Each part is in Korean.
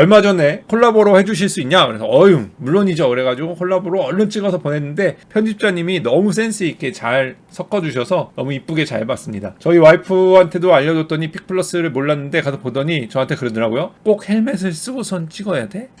얼마 전에 콜라보로 해주실 수 있냐 그래서 어휴 물론이죠 그래가지고 콜라보로 얼른 찍어서 보냈는데 편집자님이 너무 센스 있게 잘 섞어주셔서 너무 이쁘게 잘 봤습니다 저희 와이프한테도 알려줬더니 픽플러스를 몰랐는데 가서 보더니 저한테 그러더라고요 꼭 헬멧을 쓰고선 찍어야 돼?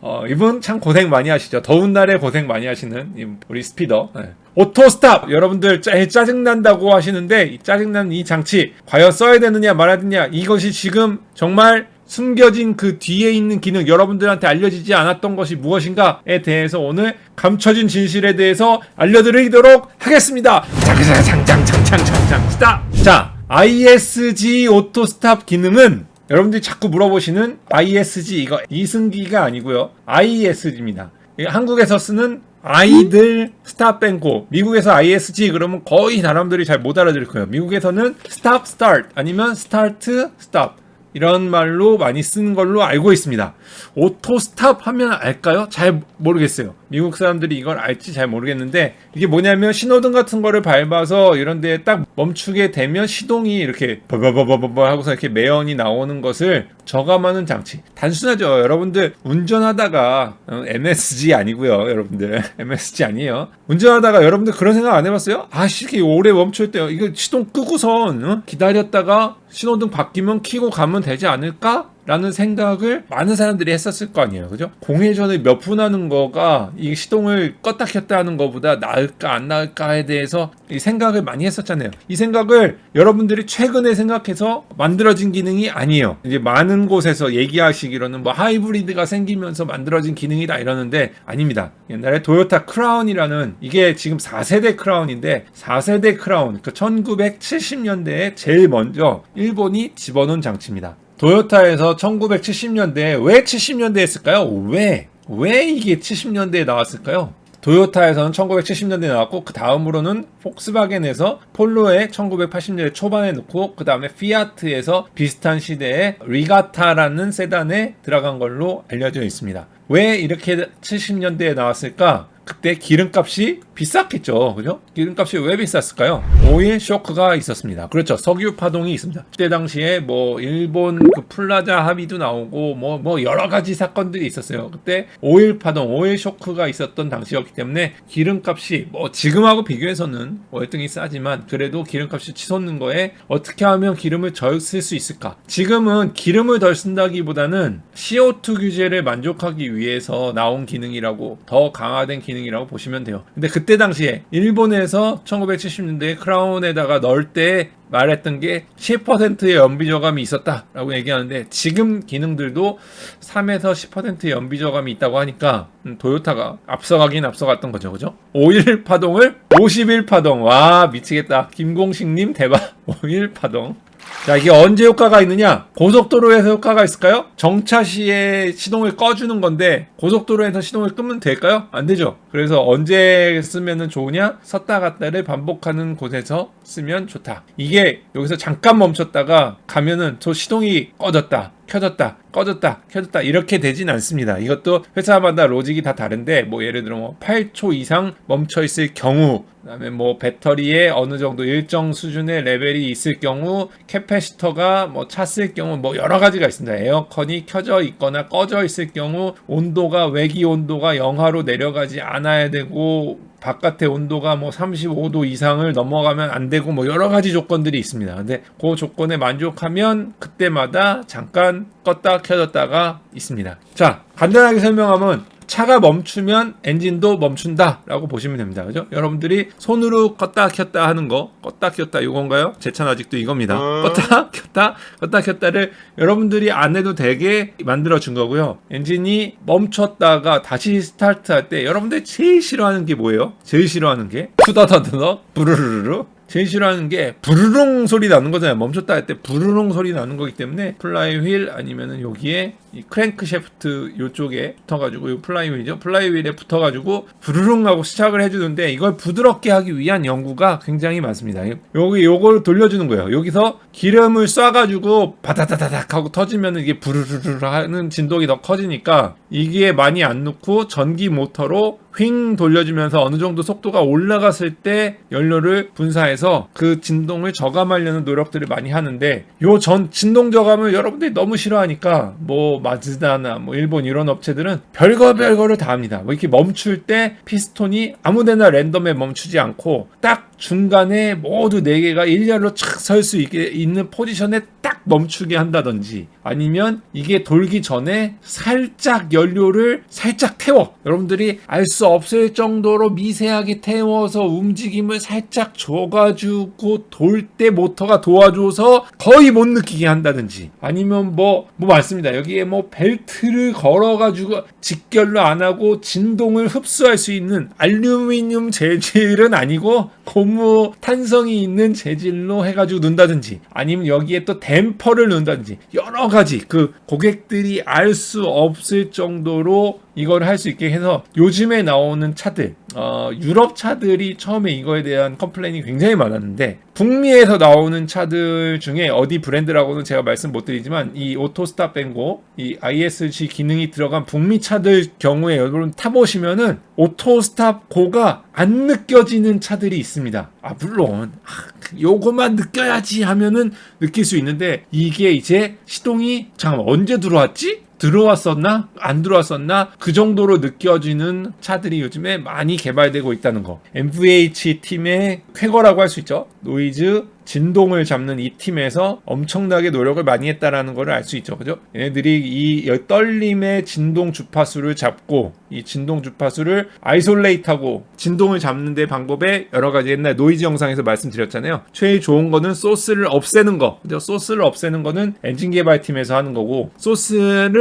어, 이분 참 고생 많이 하시죠. 더운 날에 고생 많이 하시는 이 우리 스피더. 네. 오토 스탑! 여러분들 짜, 짜증난다고 하시는데 이 짜증난 이 장치 과연 써야 되느냐 말아야 되느냐 이것이 지금 정말 숨겨진 그 뒤에 있는 기능 여러분들한테 알려지지 않았던 것이 무엇인가에 대해서 오늘 감춰진 진실에 대해서 알려드리도록 하겠습니다. 장장장장장장장 스탑! 자, ISG 오토 스탑 기능은 여러분들이 자꾸 물어보시는 ISG 이거 이승기가 아니고요. ISG입니다. 한국에서 쓰는 아이들 스탑 뱅고 미국에서 ISG 그러면 거의 사람들이 잘 못 알아들을 거예요. 미국에서는 스탑 스타트 아니면 스타트 스탑 이런 말로 많이 쓰는 걸로 알고 있습니다. 오토 스탑 하면 알까요? 잘 모르겠어요. 미국 사람들이 이걸 알지 잘 모르겠는데 이게 뭐냐면 신호등 같은 거를 밟아서 이런 데에 딱 멈추게 되면 시동이 이렇게 버버버버버 하고서 이렇게 매연이 나오는 것을 저감하는 장치. 단순하죠. 여러분들 운전하다가 어, MSG 아니고요. 여러분들 MSG 아니에요. 운전하다가 여러분들 그런 생각 안 해봤어요? 아, 이렇게 오래 멈출 때 이거 시동 끄고선 어? 기다렸다가 신호등 바뀌면 키고 가면 되지 않을까? 라는 생각을 많은 사람들이 했었을 거 아니에요. 그죠? 공회전을 몇 분 하는 거가 이 시동을 껐다 켰다 하는 것보다 나을까 안 나을까에 대해서 이 생각을 많이 했었잖아요. 이 생각을 여러분들이 최근에 생각해서 만들어진 기능이 아니에요. 이제 많은 곳에서 얘기하시기로는 뭐 하이브리드가 생기면서 만들어진 기능이다 이러는데 아닙니다. 옛날에 도요타 크라운이라는 이게 지금 4세대 크라운인데 4세대 크라운 그 1970년대에 제일 먼저 일본이 집어넣은 장치입니다. 도요타에서 1970년대에 왜 70년대에 했을까요? 왜? 왜 이게 70년대에 나왔을까요? 도요타에서는 1970년대에 나왔고 그 다음으로는 폭스바겐에서 폴로에 1980년대 초반에 넣고 그 다음에 피아트에서 비슷한 시대에 리가타라는 세단에 들어간 걸로 알려져 있습니다. 왜 이렇게 70년대에 나왔을까? 그때 기름값이 비쌌겠죠. 그죠? 기름값이 왜 비쌌을까요? 오일 쇼크가 있었습니다. 그렇죠. 석유 파동이 있습니다. 그때 당시에 뭐 일본 그 플라자 합의도 나오고 뭐 뭐 여러 가지 사건들이 있었어요. 그때 오일 파동, 오일 쇼크가 있었던 당시였기 때문에 기름값이 뭐 지금하고 비교해서는 월등히 싸지만 그래도 기름값이 치솟는 거에 어떻게 하면 기름을 덜 쓸 수 있을까? 지금은 기름을 덜 쓴다기보다는 CO2 규제를 만족하기 위해서 나온 기능이라고 더 강화된 기능이라고 보시면 돼요. 근데 그때 당시에 일본에서 1970년대에 크라운에다가 넣을 때 말했던 게 10%의 연비 저감이 있었다라고 얘기하는데 지금 기능들도 3에서 10%의 연비 저감이 있다고 하니까 음, 도요타가 앞서가긴 앞서갔던 거죠. 그죠? 5일 파동을 51 파동. 와, 미치겠다. 김공식님 대박. 5일 파동. 자, 이게 언제 효과가 있느냐? 고속도로에서 효과가 있을까요? 정차 시에 시동을 꺼주는 건데, 고속도로에서 시동을 끄면 될까요? 안 되죠. 그래서 언제 쓰면 좋으냐? 섰다 갔다를 반복하는 곳에서 쓰면 좋다. 이게 여기서 잠깐 멈췄다가 가면은 저 시동이 꺼졌다. 켜졌다, 꺼졌다, 켜졌다 이렇게 되진 않습니다. 이것도 회사마다 로직이 다 다른데 뭐 예를 들어 뭐 8초 이상 멈춰 있을 경우 그다음에 뭐 배터리에 어느 정도 일정 수준의 레벨이 있을 경우 캐패시터가 뭐 찼을 경우 뭐 여러 가지가 있습니다. 에어컨이 켜져 있거나 꺼져 있을 경우 온도가 외기 온도가 영하로 내려가지 않아야 되고 바깥의 온도가 뭐 35도 이상을 넘어가면 안 되고 뭐 여러 가지 조건들이 있습니다. 근데 그 조건에 만족하면 그때마다 잠깐 껐다 켜졌다가 있습니다. 자, 간단하게 설명하면 차가 멈추면 엔진도 멈춘다라고 보시면 됩니다. 그죠? 여러분들이 손으로 껐다 켰다 하는 거, 껐다 켰다 이건가요? 제 차는 아직도 이겁니다. 껐다 켰다, 껐다 켰다를 여러분들이 안 해도 되게 만들어 준 거고요. 엔진이 멈췄다가 다시 스타트 할 때 여러분들이 제일 싫어하는 게 뭐예요? 제일 싫어하는 게 투더더더 부르르르 제일 싫어하는 게 부르릉 소리 나는 거잖아요. 멈췄다 할 때 부르릉 소리 나는 거기 때문에 플라이 휠 아니면은 여기에 이 크랭크 셰프트 요쪽에 붙어가지고 이 플라이휠이죠. 플라이휠에 붙어가지고 부르릉 하고 시작을 해주는데 이걸 부드럽게 하기 위한 연구가 굉장히 많습니다. 여기 요걸 돌려주는 거예요. 여기서 기름을 쏴가지고 바다다다닥 하고 터지면 이게 부르르르 하는 진동이 더 커지니까 이게 많이 안 넣고 전기 모터로 휙 돌려주면서 어느 정도 속도가 올라갔을 때 연료를 분사해서 그 진동을 저감하려는 노력들을 많이 하는데 요 전 진동 저감을 여러분들이 너무 싫어하니까 뭐 마즈다나 뭐 일본 이런 업체들은 별거 별거를 다 합니다. 뭐 이렇게 멈출 때 피스톤이 아무데나 랜덤에 멈추지 않고 딱 중간에 모두 네 개가 일렬로 착 설 수 있게 있는 포지션에 딱 멈추게 한다든지 아니면 이게 돌기 전에 살짝 연료를 살짝 태워 여러분들이 알 수 없을 정도로 미세하게 태워서 움직임을 살짝 줘가지고 돌 때 모터가 도와줘서 거의 못 느끼게 한다든지 아니면 뭐뭐 많습니다 여기에 뭐 벨트를 걸어가지고 직결로 안 하고 진동을 흡수할 수 있는 알루미늄 재질은 아니고 고무 탄성이 있는 재질로 해가지고 넣는다든지 아니면 여기에 또 댐퍼를 넣는다든지 여러 가지 그 고객들이 알 수 없을 정도로 이걸 할 수 있게 해서 요즘에 나오는 차들 어, 유럽 차들이 처음에 이거에 대한 컴플레인이 굉장히 많았는데 북미에서 나오는 차들 중에 어디 브랜드라고는 제가 말씀 못 드리지만 이 오토스탑 뱅고 이 ISG 기능이 들어간 북미 차들 경우에 여러분 타보시면은 오토스탑 고가 안 느껴지는 차들이 있습니다. 아 물론 아, 요거만 느껴야지 하면은 느낄 수 있는데 이게 이제 시동이 잠깐 언제 들어왔지? 들어왔었나? 안 들어왔었나? 그 정도로 느껴지는 차들이 요즘에 많이 개발되고 있다는 거. MVH 팀의 쾌거라고 할 수 있죠. 노이즈 진동을 잡는 이 팀에서 엄청나게 노력을 많이 했다라는 걸알수 있죠. 그죠? 얘네들이 이 떨림의 진동 주파수를 잡고 이 진동 주파수를 아이솔레이트하고 진동을 잡는 데 방법에 여러 가지 옛날 노이즈 영상에서 말씀드렸잖아요. 제일 좋은 거는 소스를 없애는 거. 그죠? 소스를 없애는 거는 엔진 개발팀에서 하는 거고 소스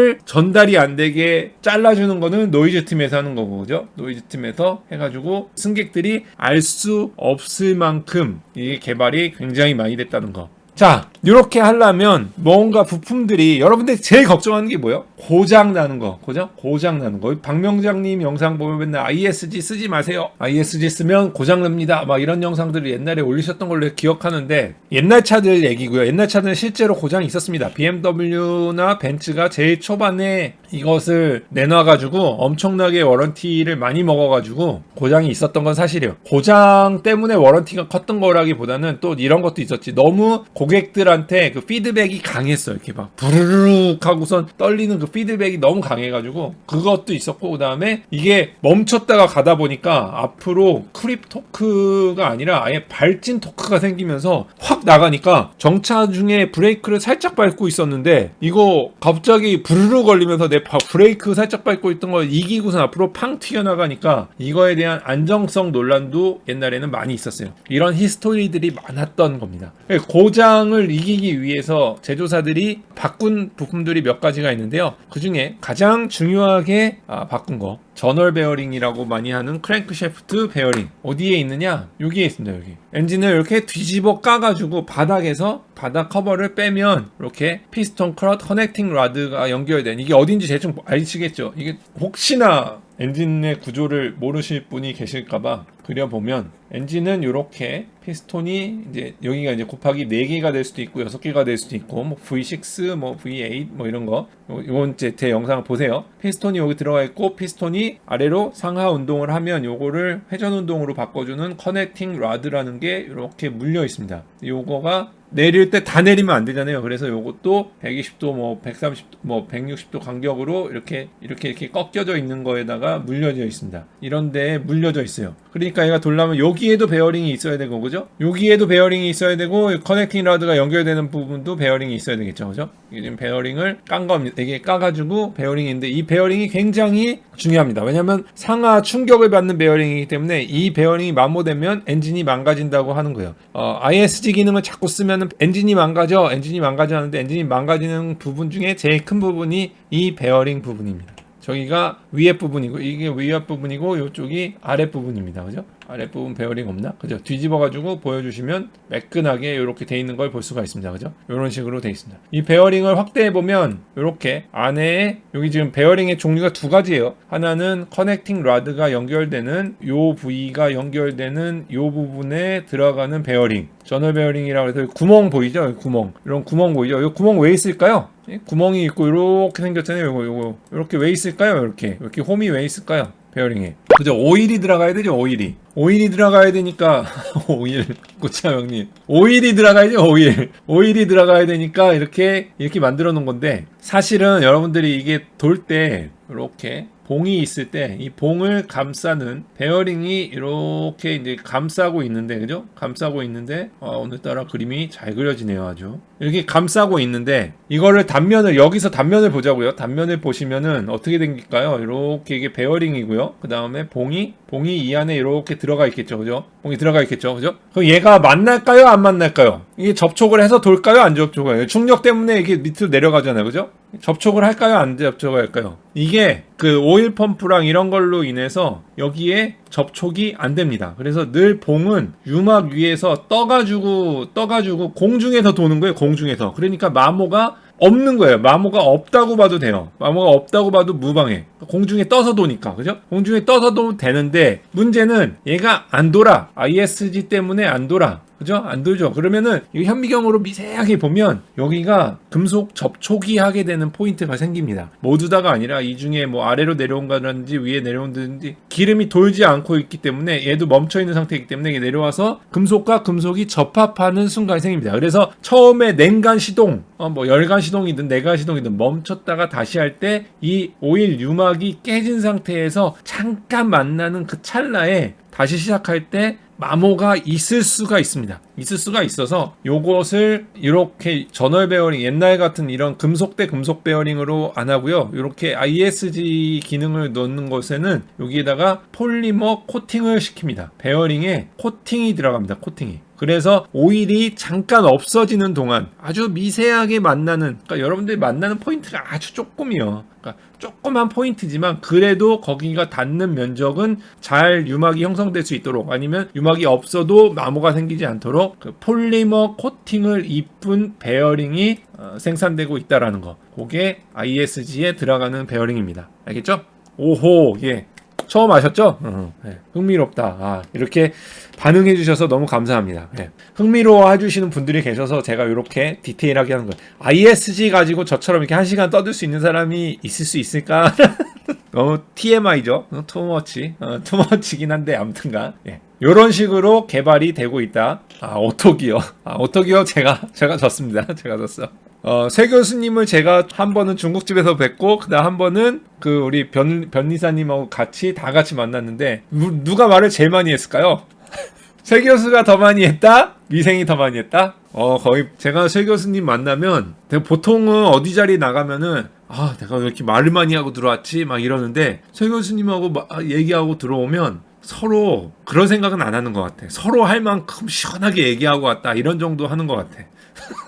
를 전달이 안 되게 잘라주는 거는 노이즈 팀에서 하는 거고 그죠? 노이즈 팀에서 해가지고 승객들이 알 수 없을 만큼 이 개발이 굉장히 많이 됐다는 거. 자, 이렇게 하려면 뭔가 부품들이 여러분들이 제일 걱정하는 게 뭐예요? 고장 나는 거, 그죠? 고장 나는 거. 박명장님 영상 보면 맨날 ISG 쓰지 마세요. ISG 쓰면 고장 납니다. 막 이런 영상들을 옛날에 올리셨던 걸로 기억하는데 옛날 차들 얘기고요. 옛날 차들은 실제로 고장이 있었습니다. BMW나 벤츠가 제일 초반에 이것을 내놔가지고 엄청나게 워런티를 많이 먹어가지고 고장이 있었던 건 사실이에요. 고장 때문에 워런티가 컸던 거라기보다는 또 이런 것도 있었지. 너무 고객들한테 그 피드백이 강했어. 이렇게 막 부르륵 하고선 떨리는 그 피드백이 너무 강해가지고 그것도 있었고 그 다음에 이게 멈췄다가 가다 보니까 앞으로 크립 토크가 아니라 아예 발진 토크가 생기면서 확 나가니까 정차 중에 브레이크를 살짝 밟고 있었는데 이거 갑자기 부르르 걸리면서 내 바- 브레이크 살짝 밟고 있던 걸 이기고선 앞으로 팡 튀어나가니까 이거에 대한 안정성 논란도 옛날에는 많이 있었어요. 이런 히스토리들이 많았던 겁니다. 고장을 이기기 위해서 제조사들이 바꾼 부품들이 몇 가지가 있는데요. 그 중에 가장 중요하게 아, 바꾼 거 전월 베어링이라고 많이 하는 크랭크 셰프트 베어링. 어디에 있느냐? 여기에 있습니다 여기. 엔진을 이렇게 뒤집어 까가지고 바닥에서 바닥 커버를 빼면 이렇게 피스톤 크럿 커넥팅 라드가 연결된 이게 어딘지 대충 아시겠죠? 이게 혹시나 엔진의 구조를 모르실 분이 계실까봐 그려보면 엔진은 이렇게 피스톤이 이제 여기가 이제 곱하기 4개가 될 수도 있고 6개가 될 수도 있고 뭐 V6 뭐 V8 뭐 이런 거. 요- 이번 제, 제 영상을 보세요. 피스톤이 여기 들어가 있고 피스톤이 아래로 상하 운동을 하면 요거를 회전 운동으로 바꿔주는 커넥팅 라드라는 게 이렇게 물려 있습니다. 요거가 내릴 때 다 내리면 안 되잖아요. 그래서 요것도 120도 뭐 130도 뭐 160도 간격으로 이렇게 이렇게 이렇게 꺾여져 있는 거에다가 물려져 있습니다. 이런 데에 물려져 있어요. 그러니까 얘가 돌려면 여기에도 베어링이 있어야 되고 그죠? 여기에도 베어링이 있어야 되고 커넥팅 라드가 연결되는 부분도 베어링이 있어야 되겠죠. 그죠? 이게 지금 베어링을 깐 겁니다. 이게 까 가지고 베어링인데 이 베어링이 굉장히 중요합니다. 왜냐하면 상하 충격을 받는 베어링이기 때문에 이 베어링이 마모되면 엔진이 망가진다고 하는 거예요. 어, ISG 기능을 자꾸 쓰면 엔진이 망가져, 엔진이 망가져 하는데 엔진이 망가지는 부분 중에 제일 큰 부분이 이 베어링 부분입니다. 저기가 위에 부분이고 이게 위에 부분이고 이쪽이 아래 부분입니다. 그죠? 아랫 부분 베어링 없나? 그죠? 뒤집어 가지고 보여주시면 매끈하게 이렇게 돼 있는 걸 볼 수가 있습니다. 그죠? 이런 식으로 돼 있습니다. 이 베어링을 확대해 보면 이렇게 안에 여기 지금 베어링의 종류가 두 가지예요. 하나는 커넥팅 라드가 연결되는 요 부위가 연결되는 요 부분에 들어가는 베어링. 저널 베어링이라고 해서 구멍 보이죠? 구멍. 이런 구멍 보이죠? 이 구멍 왜 있을까요? 예? 구멍이 있고 이렇게 생겼잖아요. 요거 요거 이렇게 왜 있을까요? 이렇게 이렇게 홈이 왜 있을까요? 베어링에 그죠? 오일이 들어가야 되죠. 오일이 오일이 들어가야 되니까 오일 고차 형님 오일이 들어가야죠. 오일 오일이 들어가야 되니까 이렇게 이렇게 만들어 놓은 건데 사실은 여러분들이 이게 돌 때 이렇게 봉이 있을 때 이 봉을 감싸는 베어링이 이렇게 이제 감싸고 있는데 그죠? 감싸고 있는데 아, 오늘따라 그림이 잘 그려지네요 아주 이렇게 감싸고 있는데 이거를 단면을 여기서 단면을 보자고요 단면을 보시면은 어떻게 생길까요? 이렇게 이게 베어링이고요 그 다음에 봉이 봉이 이 안에 이렇게 들어가 있겠죠 그죠? 봉이 들어가 있겠죠 그죠? 그럼 얘가 만날까요 안 만날까요? 이게 접촉을 해서 돌까요 안 접촉해요? 충격 때문에 이게 밑으로 내려가잖아요 그죠? 접촉을 할까요 안 접촉을 할까요? 이게 그 오일 펌프랑 이런 걸로 인해서 여기에 접촉이 안 됩니다. 그래서 늘 봉은 유막 위에서 떠가지고 떠가지고 공중에서 도는 거예요. 공 중에서. 그러니까 마모가 없는 거예요. 마모가 없다고 봐도 돼요. 마모가 없다고 봐도 무방해. 공중에 떠서 도니까. 그죠? 공중에 떠서 도면 되는데 문제는 얘가 안 돌아. ISG 때문에 안 돌아. 그죠? 안 돌죠. 그러면은 이 현미경으로 미세하게 보면 여기가 금속 접촉이 하게 되는 포인트가 생깁니다. 모두 다가 아니라 이 중에 뭐 아래로 내려온다든지 위에 내려온다든지 기름이 돌지 않고 있기 때문에 얘도 멈춰 있는 상태이기 때문에 내려와서 금속과 금속이 접합하는 순간이 생깁니다. 그래서 처음에 냉간 시동, 어, 뭐 열간 시동이든 내간 시동이든 멈췄다가 다시 할 때 이 오일 유막이 깨진 상태에서 잠깐 만나는 그 찰나에 다시 시작할 때 마모가 있을 수가 있습니다. 있을 수가 있어서 요것을 이렇게 전월 베어링 옛날 같은 이런 금속 대 금속 베어링으로 안 하고요. 이렇게 ISG 기능을 넣는 것에는 여기에다가 폴리머 코팅을 시킵니다. 베어링에 코팅이 들어갑니다. 코팅이. 그래서 오일이 잠깐 없어지는 동안 아주 미세하게 만나는 그러니까 여러분들이 만나는 포인트가 아주 조금이요. 그러니까 조그만 포인트지만 그래도 거기가 닿는 면적은 잘 유막이 형성될 수 있도록 아니면 유막이 없어도 마모가 생기지 않도록 그 폴리머 코팅을 입은 베어링이 어, 생산되고 있다라는 거. 그게 ISG에 들어가는 베어링입니다. 알겠죠? 오호 예. 처음 아셨죠? 어, 네. 흥미롭다. 아, 이렇게 반응해 주셔서 너무 감사합니다. 네. 흥미로워 해 주시는 분들이 계셔서 제가 이렇게 디테일하게 하는 거예요. ISG 가지고 저처럼 이렇게 한 시간 떠들 수 있는 사람이 있을 수 있을까? 너무 TMI죠. 어, 투머치. 어, 투머치긴 한데 아무튼간. 예. 이런 식으로 개발이 되고 있다. 아, 오토기어. 아, 오토기어 제가, 제가 졌습니다. 제가 졌어. 어, 새 교수님을 제가 한 번은 중국집에서 뵙고, 그 다음 한 번은 그 우리 변, 변리사님하고 같이 다 같이 만났는데, 누, 누가 말을 제일 많이 했을까요? 새 교수가 더 많이 했다? 미생이 더 많이 했다? 어, 거의 제가 새 교수님 만나면 보통은 어디 자리 나가면은 아, 내가 왜 이렇게 말을 많이 하고 들어왔지? 막 이러는데 새 교수님하고 마- 얘기하고 들어오면 서로 그런 생각은 안 하는 것 같아. 서로 할 만큼 시원하게 얘기하고 왔다. 이런 정도 하는 것 같아.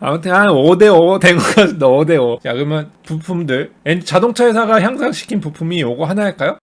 아무튼 한 5대5 된 것 같습니다. 5대5. 자, 그러면 부품들. 엔- 자동차 회사가 향상시킨 부품이 요거 하나일까요?